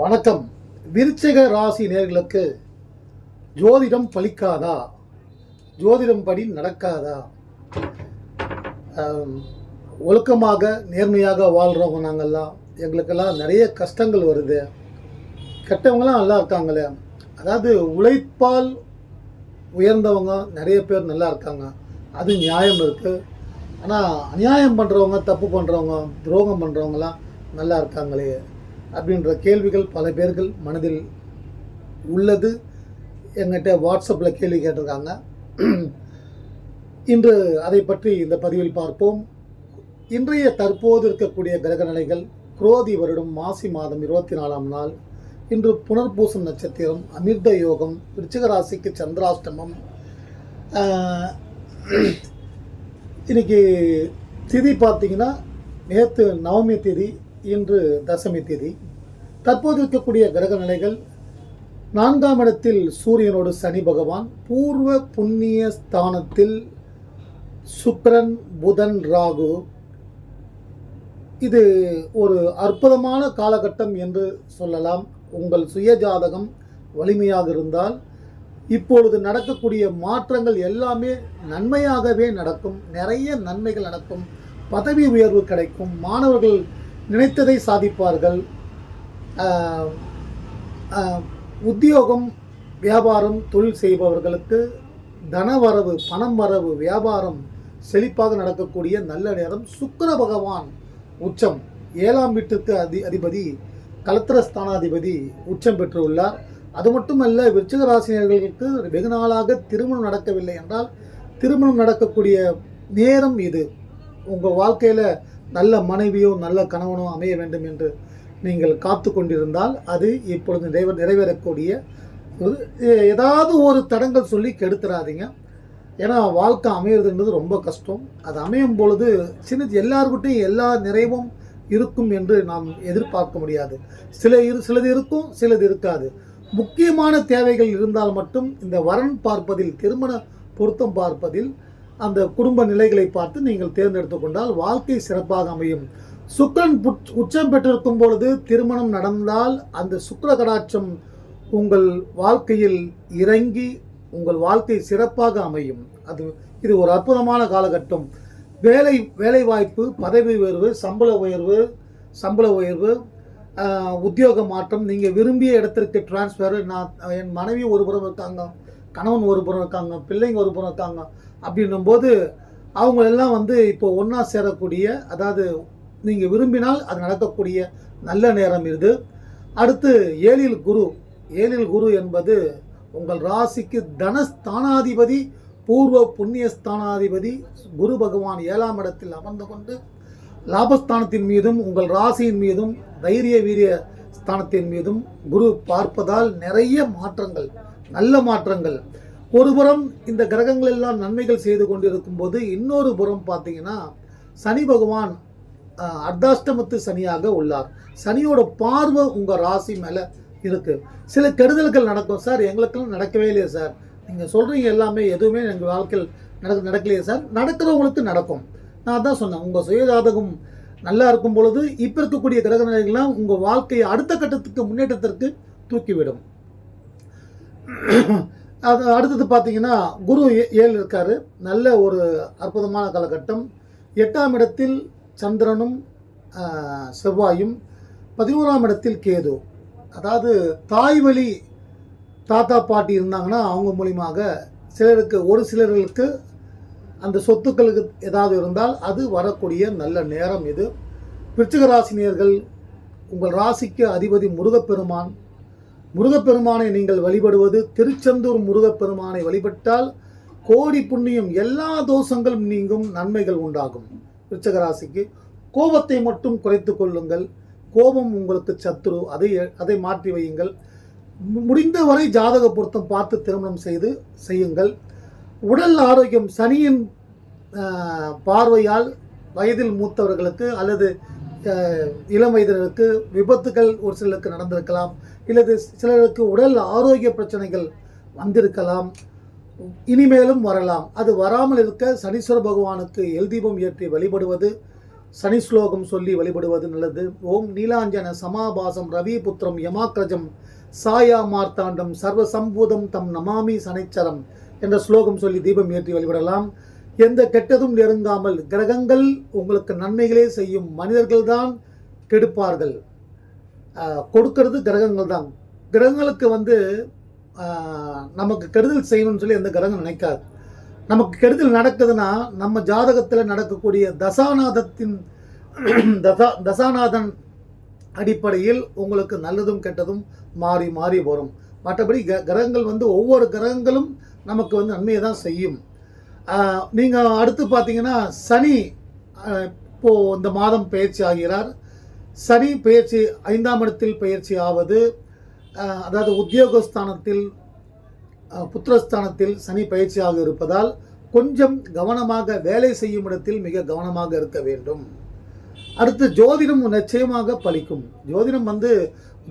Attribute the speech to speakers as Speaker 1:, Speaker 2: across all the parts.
Speaker 1: வணக்கம். விருச்சிக ராசி நேர்களுக்கு ஜோதிடம் பலிக்காதா ஜோதிடம் படி நடக்காதா? ஒழுக்கமாக நேர்மையாக வாழ்கிறவங்க நாங்கள்லாம் எங்களுக்கெல்லாம் நிறைய கஷ்டங்கள் வருது. கெட்டவங்களாம் நல்லா இருக்காங்களே. அதாவது உழைப்பால் உயர்ந்தவங்க நிறைய பேர் நல்லா இருக்காங்க. அது நியாயம் இருக்குது ஆனால் அநியாயம் பண்ணுறவங்க தப்பு பண்ணுறவங்க துரோகம் பண்ணுறவங்களாம் நல்லா இருக்காங்களே. அப்படின்ற கேள்விகள் பல பேர்கள் மனதில் உள்ளது. என்கிட்ட வாட்ஸ்அப்பில் கேள்வி கேட்டிருக்காங்க. இன்று அதை பற்றி இந்த பதிவில் பார்ப்போம். இன்றைய தற்போது இருக்கக்கூடிய கிரக நிலைகள் குரோதி வருடம் மாசி மாதம் இருபத்தி நாலாம் நாள். இன்று புனர்பூசம் நட்சத்திரம் அமிர்த யோகம் விருச்சிக ராசிக்கு சந்திராஷ்டமம் இன்னைக்கு திதி பார்த்தீங்கன்னா நேற்று நவமி திதி இன்று தசமி திதி. தற்போது இருக்கக்கூடிய கிரக நிலைகள் நான்காம் இடத்தில் சூரியனோடு சனி பகவான் பூர்வ புண்ணிய ஸ்தானத்தில் சுக்கிரன் புதன் ராகு. இது ஒரு அற்புதமான காலகட்டம் என்று சொல்லலாம். உங்கள் சுய ஜாதகம் வலிமையாக இருந்தால் இப்பொழுது நடக்கக்கூடிய மாற்றங்கள் எல்லாமே நன்மையாகவே நடக்கும். நிறைய நன்மைகள் நடக்கும். பதவி உயர்வு கிடைக்கும். மாணவர்கள் நினைத்ததை சாதிப்பார்கள். உத்தியோகம் வியாபாரம் தொழில் செய்பவர்களுக்கு தனவரவு பணம் வரவு வியாபாரம் செழிப்பாக நடக்கக்கூடிய நல்ல நேரம் சுக்கர பகவான் உச்சம். ஏழாம் வீட்டுக்கு அதி அதிபதி கலத்திர ஸ்தானாதிபதி உச்சம் பெற்றுள்ளார். அது மட்டுமல்ல விருச்சிக ராசினியர்களுக்கு வெகு நாளாக திருமணம் நடக்கவில்லை என்றால் திருமணம் நடக்கக்கூடிய நேரம் இது. உங்கள் வாழ்க்கையில் நல்ல மனைவியோ நல்ல கணவனோ அமைய வேண்டும் என்று நீங்கள் காத்து கொண்டிருந்தால் அது இப்பொழுது நிறைவே நிறைவேறக்கூடிய ஒரு ஏதாவது ஒரு தடங்கள் சொல்லி கெடுத்துறாதீங்க. ஏன்னா வாழ்க்கை அமையிறதுன்றது ரொம்ப கஷ்டம். அது அமையும் பொழுது சின்ன எல்லாருக்கிட்டையும் எல்லா நிறைவும் இருக்கும் என்று நாம் எதிர்பார்க்க முடியாது. சில இரு சிலது இருக்கும் சிலது இருக்காது. முக்கியமான தேவைகள் இருந்தால் மட்டும் இந்த வரன் பார்ப்பதில் திருமண பொருத்தம் பார்ப்பதில் அந்த குடும்ப நிலைகளை பார்த்து நீங்கள் தேர்ந்தெடுத்து கொண்டால் வாழ்க்கை சிறப்பாக அமையும். சுக்கிரன் உச்சம் பெற்றிருக்கும் பொழுது திருமணம் நடந்தால் அந்த சுக்கர கடாட்சம் உங்கள் வாழ்க்கையில் இறங்கி உங்கள் வாழ்க்கை சிறப்பாக அமையும். அது இது ஒரு அற்புதமான காலகட்டம். வேலை வேலை வாய்ப்பு பதவி உயர்வு சம்பள உயர்வு சம்பள உயர்வு உத்தியோக மாற்றம் நீங்கள் விரும்பிய இடத்திற்கு டிரான்ஸ்ஃபர் நான் என் மனைவி ஒருபுறம் இருக்காங்க. கணவன் ஒரு புறம் இருக்காங்க பிள்ளைங்க ஒரு புறம் இருக்காங்க அப்படின்னும்போது அவங்களெல்லாம் வந்து இப்போ ஒன்றா சேரக்கூடிய அதாவது நீங்கள் விரும்பினால் அது நடக்கக்கூடிய நல்ல நேரம் இது. அடுத்து ஏழில் குரு. ஏழில் குரு என்பது உங்கள் ராசிக்கு தனஸ்தானாதிபதி பூர்வ புண்ணிய ஸ்தானாதிபதி குரு பகவான் ஏழாம் இடத்தில் அமர்ந்து கொண்டு லாபஸ்தானத்தின் மீதும் உங்கள் ராசியின் மீதும் தைரிய வீரிய ஸ்தானத்தின் மீதும் குரு பார்ப்பதால் நிறைய மாற்றங்கள் நல்ல மாற்றங்கள். ஒரு புறம் இந்த கிரகங்கள் எல்லாம் நன்மைகள் செய்து கொண்டிருக்கும் போது இன்னொரு புறம் பார்த்தீங்கன்னா சனி பகவான் அர்த்தாஷ்டமத்து சனியாக உள்ளார். சனியோட பார்வை உங்கள் ராசி மேலே இருக்குது சில கெடுதல்கள் நடக்கும் சார். எங்களுக்கெல்லாம் நடக்கவே இல்லையே சார். நீங்கள் சொல்கிறீங்க எல்லாமே எதுவுமே எங்கள் வாழ்க்கையில் நடக்க நடக்கலையே சார். நடக்கிறவங்களுக்கு நடக்கும். நான் தான் சொன்னேன். உங்கள் சுயஜாதகம் நல்லா இருக்கும் பொழுது இப்போ இருக்கக்கூடிய கிரக நிலைகள்லாம் உங்கள் வாழ்க்கையை அடுத்த கட்டத்துக்கு முன்னேற்றத்திற்கு தூக்கிவிடும். அது அடுத்தது பார்த்தீங்கன்னா குரு ஏ- ஏழு இருக்காரு. நல்ல ஒரு அற்புதமான காலகட்டம். எட்டாம் இடத்தில் சந்திரனும் செவ்வாயும் பதினோராம் இடத்தில் கேது. அதாவது தாய் வழி தாத்தா பாட்டி இருந்தாங்கன்னா அவங்க மூலியமாக சிலருக்கு ஒரு சிலர்களுக்கு அந்த சொத்துக்களுக்கு ஏதாவது இருந்தால் அது வரக்கூடிய நல்ல நேரம் இது. விருச்சிக ராசினியர்கள் உங்கள் ராசிக்கு அதிபதி முருகப்பெருமான் முருகப்பெருமானை நீங்கள் வழிபடுவது திருச்செந்தூர் முருகப்பெருமானை வழிபட்டால் கோடி புண்ணியம் எல்லா தோஷங்களும் நீங்கும் நன்மைகள் உண்டாகும். விருச்சகராசிக்கு கோபத்தை மட்டும் குறைத்து கொள்ளுங்கள். கோபம் உங்களுக்கு சத்துரு அதை அதை மாற்றி வையுங்கள். முடிந்தவரை ஜாதக பொருத்தம் பார்த்து திருமணம் செய்து செய்யுங்கள். உடல் ஆரோக்கியம் சனியின் பார்வையால் வயதில் மூத்தவர்களுக்கு அல்லது இளம் வயதினருக்கு விபத்துகள் ஒரு சிலருக்கு நடந்திருக்கலாம் இல்லது சிலருக்கு உடல் ஆரோக்கிய பிரச்சனைகள் வந்திருக்கலாம் இனிமேலும் வரலாம். அது வராமல் இருக்க சனீஸ்வர பகவானுக்கு எல் தீபம் ஏற்றி வழிபடுவது சனி ஸ்லோகம் சொல்லி வழிபடுவது நல்லது. ஓம் நீலாஞ்சன சமாபாசம் ரவிபுத்திரம் யமாக்ரஜம் சாயா மார்த்தாண்டம் சர்வசம்பூதம் தம் நமாமி சனைச்சரம் என்ற ஸ்லோகம் சொல்லி தீபம் ஏற்றி வழிபடலாம். எந்த கெட்டதும் நெருங்காமல் கிரகங்கள் உங்களுக்கு நன்மைகளே செய்யும் மனிதர்கள்தான் கெடுப்பார்கள். கொடுக்கறது கிரகங்கள் தான் கிரகங்களுக்கு வந்து நமக்கு கெடுதல் செய்யணும்னு சொல்லி எந்த கிரகம் நினைக்காது. நமக்கு கெடுதல் நடக்குதுன்னா நம்ம ஜாதகத்தில் நடக்கக்கூடிய தசாநாதத்தின் தசா தசாநாதன் அடிப்படையில் உங்களுக்கு நல்லதும் கெட்டதும் மாறி மாறி வரும். மற்றபடி க கிரகங்கள் வந்து ஒவ்வொரு கிரகங்களும் நமக்கு வந்து நன்மையை தான் செய்யும். நீங்கள் அடுத்து பார்த்தீங்கன்னா சனி இப்போது இந்த மாதம் பயிற்சி ஆகிறார். சனி பயிற்சி ஐந்தாம் இடத்தில் பயிற்சி ஆவது அதாவது உத்தியோகஸ்தானத்தில் புத்திரஸ்தானத்தில் சனி பயிற்சியாக இருப்பதால் கொஞ்சம் கவனமாக வேலை செய்யும் இடத்தில் மிக கவனமாக இருக்க வேண்டும். அடுத்து ஜோதிடம் நிச்சயமாக பலிக்கும். ஜோதிடம் வந்து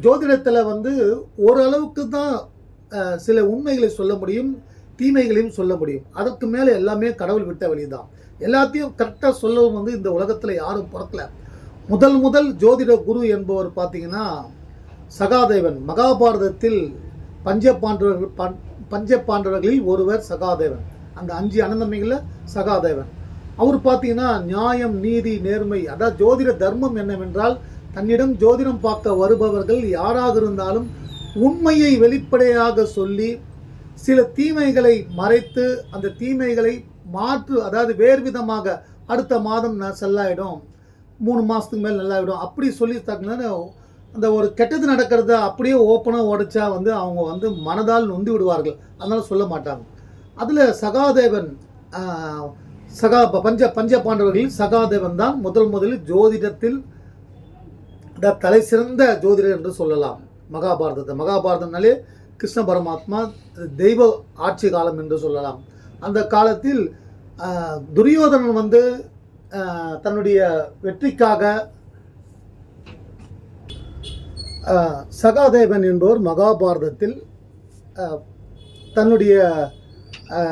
Speaker 1: ஜோதிடத்தில் வந்து ஓரளவுக்கு தான் சில உண்மைகளை சொல்ல முடியும். தீமைகளையும் சொல்ல முடியும். அதற்கு மேலே எல்லாமே கடவுள் விட்ட வழிதான். எல்லாத்தையும் கரெக்டாக சொல்லவும் வந்து இந்த உலகத்தில் யாரும் பிறக்கல. முதல் முதல் ஜோதிட குரு என்பவர் பார்த்தீங்கன்னா சகாதேவன். மகாபாரதத்தில் பஞ்ச பாண்டவர்கள் பன்- பஞ்ச பாண்டவர்களில் ஒருவர் சகாதேவன். அந்த அஞ்சு அனந்தமைகளில் சகாதேவன். அவர் பார்த்தீங்கன்னா நியாயம் நீதி நேர்மை அதாவது ஜோதிட தர்மம் என்னவென்றால் தன்னிடம் ஜோதிடம் பார்க்க வருபவர்கள் யாராக இருந்தாலும் உண்மையை வெளிப்படையாக சொல்லி சில தீமைகளை மறைத்து அந்த தீமைகளை மாற்று அதாவது வேறு விதமாக அடுத்த மாதம் ந- செல்லாயிடும். மூணு மாதத்துக்கு மேல் நல்லாயிடும். அப்படி சொல்லி தக்கன அந்த ஒரு கெட்டது நடக்கிறத அப்படியே ஓப்பனாக உடைச்சா வந்து அவங்க வந்து மனதால் நொந்து விடுவார்கள். அதனால சொல்ல மாட்டாங்க. அதில் சகாதேவன் சகா பஞ்ச பஞ்ச பாண்டவர்களில் சகாதேவன் தான் முதல் முதலில் ஜோதிடத்தில் தலை சிறந்த ஜோதிடர் என்று சொல்லலாம். மகாபாரதத்தை. மகாபாரதம்னாலே கிருஷ்ண பரமாத்மா தெய்வ ஆட்சி காலம் என்று சொல்லலாம். அந்த காலத்தில் துரியோதனன் வந்து தன்னுடைய வெற்றிக்காக சகாதேவன் என்பவர் மகாபாரதத்தில் தன்னுடைய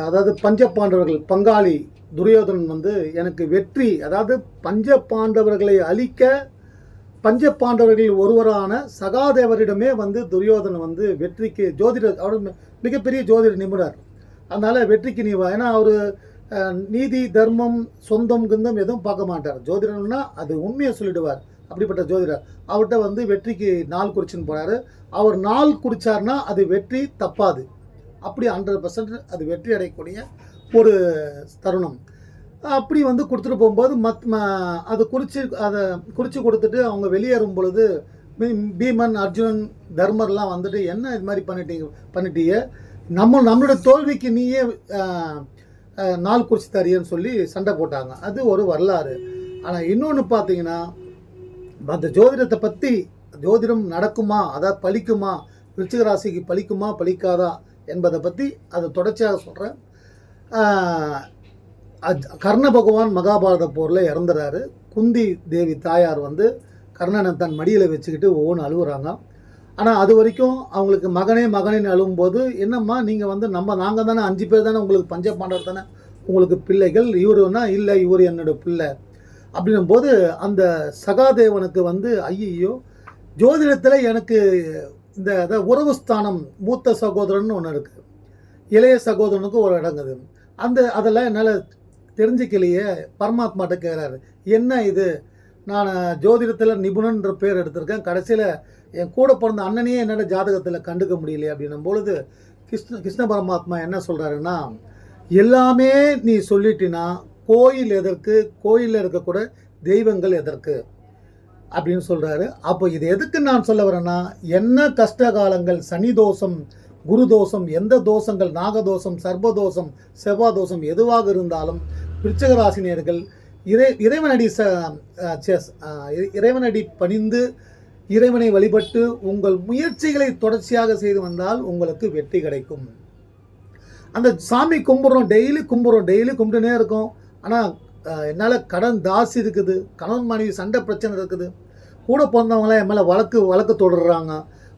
Speaker 1: அதாவது பஞ்ச பாண்டவர்கள் பங்காளி துரியோதனன் வந்து எனக்கு வெற்றி அதாவது பஞ்ச பாண்டவர்களை அழிக்க பஞ்ச பாண்டவர்களில் ஒருவரான சகாதேவரிடமே வந்து துரியோதனன் வந்து வெற்றிக்கு ஜோதிடர் அவர் மிகப்பெரிய ஜோதிட நிபுணர். அதனால் வெற்றிக்கு நீ ஏன்னா அவர் நீதி தர்மம் சொந்தம் கிந்தம் எதுவும் பார்க்க மாட்டார். ஜோதிடம்னா அது உண்மையை சொல்லிடுவார். அப்படிப்பட்ட ஜோதிடர். அவர்கிட்ட வந்து வெற்றிக்கு நாள் குறிச்சின்னு போனார் அவர் நாள் குறிச்சார்னா அது வெற்றி தப்பாது. அப்படி ஹண்ட்ரட் பர்சன்ட் அது வெற்றி அடையக்கூடிய ஒரு தருணம். அப்படி வந்து கொடுத்துட்டு போகும்போது மத் அதை குறித்து அதை குறித்து கொடுத்துட்டு அவங்க வெளியேறும் பொழுது பீமன் அர்ஜுனன் தர்மர்லாம் வந்துட்டு என்ன இது மாதிரி பண்ணிட்டீங்க பண்ணிட்டீங்க நம்ம நம்மளோட தோல்விக்கு நீயே நாள் குறித்து தரியன்னு சொல்லி சண்டை போட்டாங்க. அது ஒரு வரலாறு. ஆனால் இன்னொன்று பார்த்தீங்கன்னா அந்த ஜோதிடத்தை பற்றி ஜோதிடம் நடக்குமா? அதாவது பழிக்குமா? விருச்சிக ராசிக்கு பலிக்குமா பலிக்காதா என்பதை பற்றி அதை தொடர்ச்சியாக சொல்கிறேன் கர்ண பகவான் மகாபாரத போரில் இறந்துறாரு. குந்தி தேவி தாயார் வந்து கர்ணனை தன் மடியில் வச்சுக்கிட்டு ஒவ்வொன்று அழுகுறாங்க ஆனால் அது வரைக்கும் அவங்களுக்கு மகனே மகனேன்னு அழுகும்போது என்னம்மா நீங்கள் வந்து நம்ம நாங்கள் தானே அஞ்சு பேர் தானே உங்களுக்கு பஞ்ச பாண்டவர் தானே? உங்களுக்கு பிள்ளைகள் இவருன்னா இல்லை இவர் என்னோட பிள்ளை. அப்படின்னும்போது அந்த சகாதேவனுக்கு வந்து ஐயையோ ஜோதிடத்தில் எனக்கு இந்த அதை உறவு ஸ்தானம் மூத்த சகோதரன் ஒன்று இருக்குது இளைய சகோதரனுக்கு ஒரு இடங்குது அந்த அதெல்லாம் என்னால் தெரிஞ்சுக்கலையே பரமாத்மாட்ட கேட்குறாரு என்ன இது? நான் ஜோதிடத்தில் நிபுணன்ற பேர் எடுத்திருக்கேன். கடைசியில் என் கூட பிறந்த அண்ணனையே என்னோட ஜாதகத்தில் கண்டுக்க முடியலையே அப்படின்னும் பொழுது கிருஷ்ண கிருஷ்ண பரமாத்மா என்ன சொல்கிறாருன்னா எல்லாமே நீ சொல்லிட்டினா கோயில் எதற்கு? கோயிலில் இருக்கக்கூட தெய்வங்கள் எதற்கு? அப்படின்னு சொல்கிறாரு அப்போ இது எதுக்கு நான் சொல்ல வரேன்னா என்ன கஷ்ட காலங்கள் சனி தோஷம் குரு தோஷம் எந்த தோஷங்கள் நாகதோஷம் சர்பதோஷம் செவ்வாதோஷம் எதுவாக இருந்தாலும் விருச்சகராசினியர்கள் இறை இறைவனடி ச செஸ், இறைவனடி பணிந்து இறைவனை வழிபட்டு உங்கள் முயற்சிகளை தொடர்ச்சியாக செய்து வந்தால் உங்களுக்கு வெற்றி கிடைக்கும். அந்த சாமி கும்பிட்றோம் டெய்லி கும்பிட்றோம் டெய்லி கும்பிட்டுனே இருக்கோம். ஆனால் என்னால் கடன் தாசி இருக்குது கணவன் மனைவி சண்டை பிரச்சனை இருக்குது. கூட பிறந்தவங்களாம் என் மேலே வழக்கு வழக்கு தொடர்றாங்க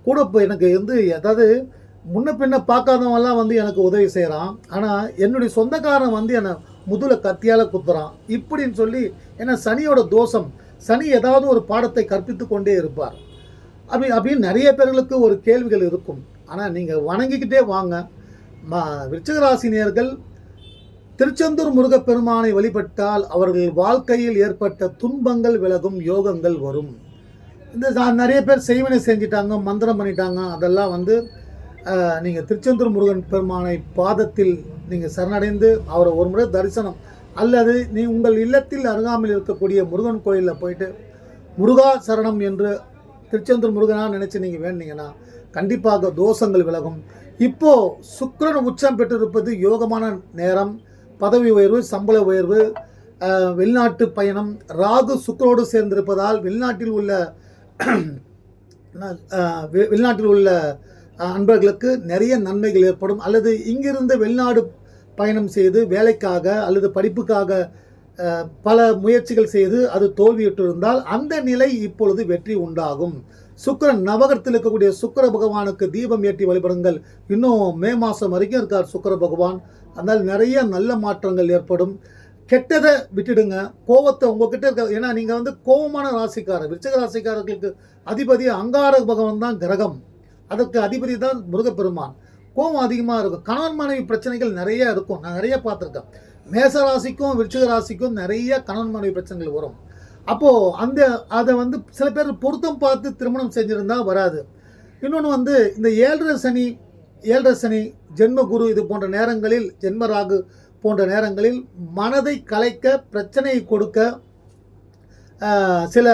Speaker 1: கூட இப்போ எனக்கு வந்து ஏதாவது முன்ன பின்ன பார்க்காதவங்கலாம் வந்து எனக்கு உதவி செய்கிறான் ஆனால் என்னுடைய சொந்தக்காரன் வந்து என்னை முதுல கத்தியால் குத்துறான். இப்படின்னு சொல்லி ஏன்னா சனியோட தோஷம் சனி ஏதாவது ஒரு பாடத்தை கற்பித்து கொண்டே இருப்பார். அப்படி அப்படின்னு நிறைய பேர்களுக்கு ஒரு கேள்விகள் இருக்கும். ஆனால் நீங்கள் வணங்கிக்கிட்டே வாங்க. ம விருச்சகராசினியர்கள் திருச்செந்தூர் முருகப்பெருமானை வழிபட்டால் அவர்கள் வாழ்க்கையில் ஏற்பட்ட துன்பங்கள் விலகும் யோகங்கள் வரும். இந்த நிறைய பேர் செய்வினை செஞ்சிட்டாங்க மந்திரம் பண்ணிட்டாங்க. அதெல்லாம் வந்து நீங்கள் திருச்செந்தூர் முருகன் பெருமானை பாதத்தில் நீங்கள் சரணடைந்து அவரை ஒரு முறை தரிசனம். அல்லது நீ உங்கள் இல்லத்தில் அருகாமையில் இருக்கக்கூடிய முருகன் கோயிலில் போயிட்டு முருகா சரணம் என்று திருச்செந்தூர் முருகனாக நினச்சி நீங்கள் வேண்டிங்கன்னா கண்டிப்பாக தோஷங்கள் விலகும். இப்போ சுக்கரன் உச்சம் பெற்றிருப்பது யோகமான நேரம். பதவி உயர்வு சம்பள உயர்வு வெளிநாட்டு பயணம். ராகு சுக்கரோடு சேர்ந்திருப்பதால் வெளிநாட்டில் உள்ள வெளிநாட்டில் உள்ள அன்பர்களுக்கு நிறைய நன்மைகள் ஏற்படும். அல்லது இங்கிருந்து வெளிநாடு பயணம் செய்து வேலைக்காக அல்லது படிப்புக்காக பல முயற்சிகள் செய்து அது தோல்வியுற்றிருந்தால் அந்த நிலை இப்பொழுது வெற்றி உண்டாகும். சுக்கிரன் நவகரத்தில் இருக்கக்கூடிய சுக்கிர பகவானுக்கு தீபம் ஏற்றி வழிபடுங்கள். இன்னும் மே மாதம் வரைக்கும் இருக்கார் சுக்கர பகவான். அதனால் நிறைய நல்ல மாற்றங்கள் ஏற்படும். கெட்டதை விட்டுடுங்க. கோவத்தை உங்ககிட்ட இருக்க ஏன்னா நீங்கள் வந்து கோபமான ராசிக்காரர். விருச்சக ராசிக்காரர்களுக்கு அதிபதி அங்கார பகவான் தான் கிரகம். அதற்கு அதிபதி தான் முருகப்பெருமான். கோபம் அதிகமாக இருக்கும். கணவன் மனைவி பிரச்சனைகள் நிறைய இருக்கும். நான் நிறைய பார்த்துருக்கேன். மேச ராசிக்கும் விருச்சிக ராசிக்கும் நிறைய கணவன் மனைவி பிரச்சனைகள் வரும். அப்போது அந்த அதை வந்து சில பேர் பொருத்தம் பார்த்து திருமணம் செஞ்சுருந்தா வராது. இன்னொன்று வந்து இந்த ஏழரை சனி ஏழரை சனி ஜென்ம குரு இது போன்ற நேரங்களில் ஜென்ம ராகு போன்ற நேரங்களில் மனதை கலைக்க பிரச்சனையை கொடுக்க சில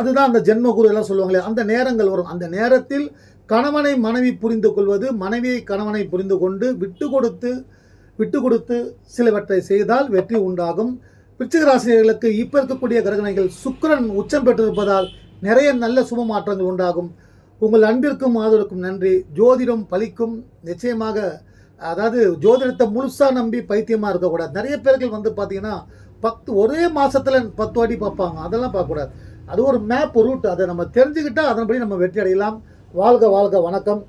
Speaker 1: அதுதான் அந்த ஜென்மகுரு எல்லாம் சொல்லுவாங்களே அந்த நேரங்கள் வரும். அந்த நேரத்தில் கணவனை மனைவி புரிந்து கொள்வது மனைவியை கணவனை புரிந்து கொண்டு விட்டு கொடுத்து விட்டு கொடுத்து சிலவற்றை செய்தால் வெற்றி உண்டாகும். விச்சிகராசிரியர்களுக்கு இப்போ இருக்கக்கூடிய கிரகணைகள் சுக்கரன் உச்சம் பெற்றிருப்பதால் நிறைய நல்ல சுப மாற்றங்கள் உண்டாகும். உங்கள் அன்பிற்கும் ஆதரவுக்கும் நன்றி. ஜோதிடம் பலிக்கும். நிச்சயமாக அதாவது ஜோதிடத்தை முழுசாக நம்பி பைத்தியமாக இருக்கக்கூடாது. நிறைய பேர்கள் வந்து பார்த்தீங்கன்னா பத்து ஒரே மாதத்தில் பத்து வாட்டி பார்ப்பாங்க. அதெல்லாம் பார்க்கக்கூடாது. அது ஒரு மேப் ரூட் அதை நம்ம தெரிஞ்சுக்கிட்டா அதன்படி நம்ம வெற்றி அடையலாம். வாழ்க வாழ்க வணக்கம்.